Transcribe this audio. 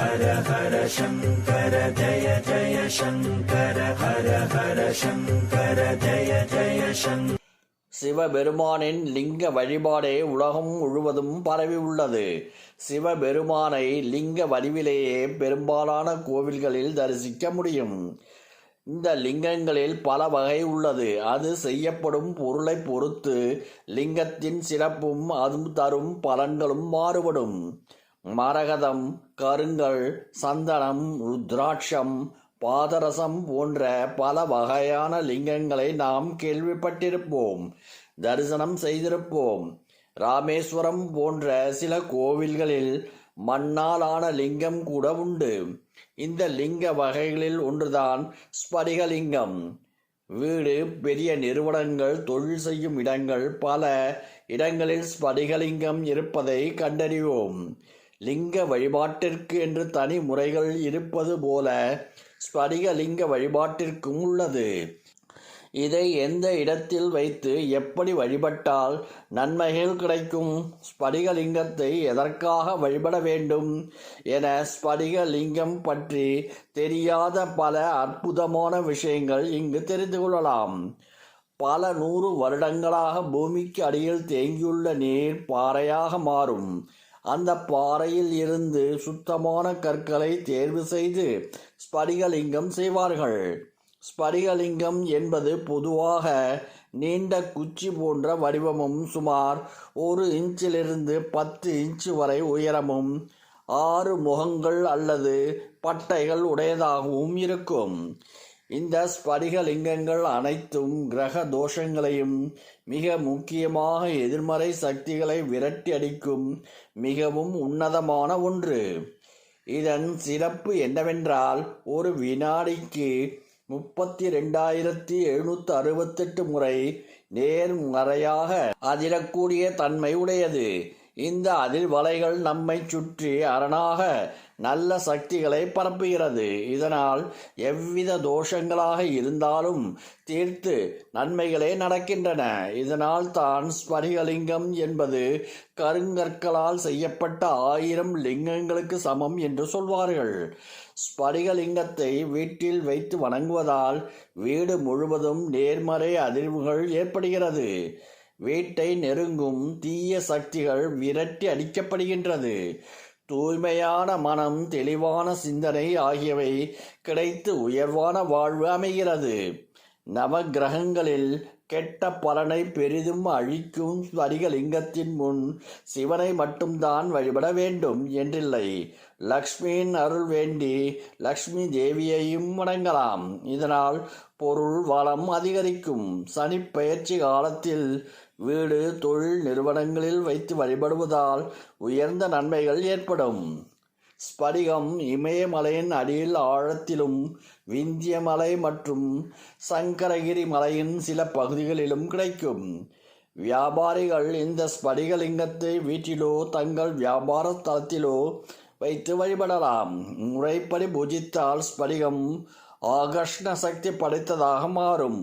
ஹர ஹர சங்கர ஜய ஜய சங்கர ஹர ஹர சங்கர ஜய ஜய சங்கர சிவபெருமானின் லிங்க வழிபாடே உலகம் முழுவதும் பரவி உள்ளது. சிவபெருமானை லிங்க வடிவிலேயே பெரும்பாலான கோவில்களில் தரிசிக்க முடியும். இந்த லிங்கங்களில் பல வகை உள்ளது. அது செய்யப்படும் பொருளை பொறுத்து லிங்கத்தின் சிறப்பும் அது தரும் பலன்களும் மாறுபடும். மரகதம் கருங்கல் சந்தனம் ருத்ராட்சம் பாதரசம் போன்ற பல வகையான லிங்கங்களை நாம் கேள்விப்பட்டிருப்போம் தரிசனம் செய்திருப்போம். ராமேஸ்வரம் போன்ற சில கோவில்களில் மண்ணாலான லிங்கம் கூட உண்டு. இந்த லிங்க வகைகளில் ஒன்றுதான் ஸ்படிகலிங்கம் வீடு பெரிய நிறுவனங்கள் தொழில் செய்யும் இடங்கள் பல இடங்களில் ஸ்படிகலிங்கம் இருப்பதை கண்டறிவோம். லிங்க வழிபாட்டிற்கு என்று தனி முறைகள் இருப்பது போல ஸ்படிகலிங்க வழிபாட்டிற்கும் உள்ளது. இதை எந்த இடத்தில் வைத்து எப்படி வழிபட்டால் நன்மைகள் கிடைக்கும்? ஸ்படிகலிங்கத்தை எதற்காக வழிபட வேண்டும் என ஸ்படிகலிங்கம் பற்றி தெரியாத பல அற்புதமான விஷயங்கள் இங்கு தெரிந்து கொள்ளலாம். பல நூறு வருடங்களாக பூமிக்கு அடியில் தேங்கியுள்ள நீர் பாறையாக மாறும். அந்த பாறையில் இருந்து சுத்தமான கற்களை தேர்வு செய்து ஸ்படிகலிங்கம் செய்வார்கள். ஸ்படிகலிங்கம் என்பது பொதுவாக நீண்ட குச்சி போன்ற வடிவமும் சுமார் ஒரு இன்ச்சிலிருந்து பத்து இன்ச் வரை உயரமும் ஆறு முகங்கள் அல்லது பட்டைகள் உடையதாகவும் இருக்கும். இந்த ஸ்படிகலிங்கங்கள் அனைத்தும் கிரக தோஷங்களையும் மிக முக்கியமாக எதிர்மறை சக்திகளை விரட்டி அடிக்கும் மிகவும் உன்னதமான ஒன்று. இதன் சிறப்பு என்னவென்றால் ஒரு வினாடிக்கு முப்பத்தி ரெண்டாயிரத்தி எழுநூற்றி அறுபத்தெட்டு முறை நேர்மறையாக அதிரக்கூடிய தன்மை உடையது. இந்த அதிர்வலைகள் நம்மை சுற்றி அரணாக நல்ல சக்திகளை பரப்புகிறது. இதனால் எவ்வித தோஷங்களாக இருந்தாலும் தீர்த்து நன்மைகளே நடக்கின்றன. இதனால் தான் ஸ்பரிகலிங்கம் என்பது கருங்கற்களால் செய்யப்பட்ட ஆயிரம் லிங்கங்களுக்கு சமம் என்று சொல்வார்கள். ஸ்பரிகலிங்கத்தை வீட்டில் வைத்து வணங்குவதால் வீடு முழுவதும் நேர்மறை அதிர்வுகள் ஏற்படுகிறது. வீட்டை நெருங்கும் தீய சக்திகள் விரட்டி அடிக்கப்படுகின்றது. தூய்மையான மனம் தெளிவான சிந்தனை ஆகியவை கிடைத்து உயர்வான வாழ்வு அமைகிறது. நவகிரகங்களில் கெட்ட பலனை பெரிதும் அழிக்கும் ஸ்வரிகலிங்கத்தின் முன் சிவனை மட்டும்தான் வழிபட வேண்டும் என்றில்லை. லக்ஷ்மியின் அருள் வேண்டி லக்ஷ்மி தேவியையும் வணங்கலாம். இதனால் பொருள் வளம் அதிகரிக்கும். சனி பயிற்சி காலத்தில் வீடு தொழில் நிறுவனங்களில் வைத்து வழிபடுவதால் உயர்ந்த நன்மைகள் ஏற்படும். ஸ்படிகம் இமயமலையின் அடியில் ஆழத்திலும் விந்திய மலை மற்றும் சங்கரகிரி மலையின் சில பகுதிகளிலும் கிடைக்கும். வியாபாரிகள் இந்த ஸ்படிகலிங்கத்தை வீட்டிலோ தங்கள் வியாபார தளத்திலோ வைத்து வழிபடலாம். முறைப்படி பூஜித்தால் ஸ்படிகம் ஆகர்ஷ்ண சக்தி படைத்ததாக மாறும்.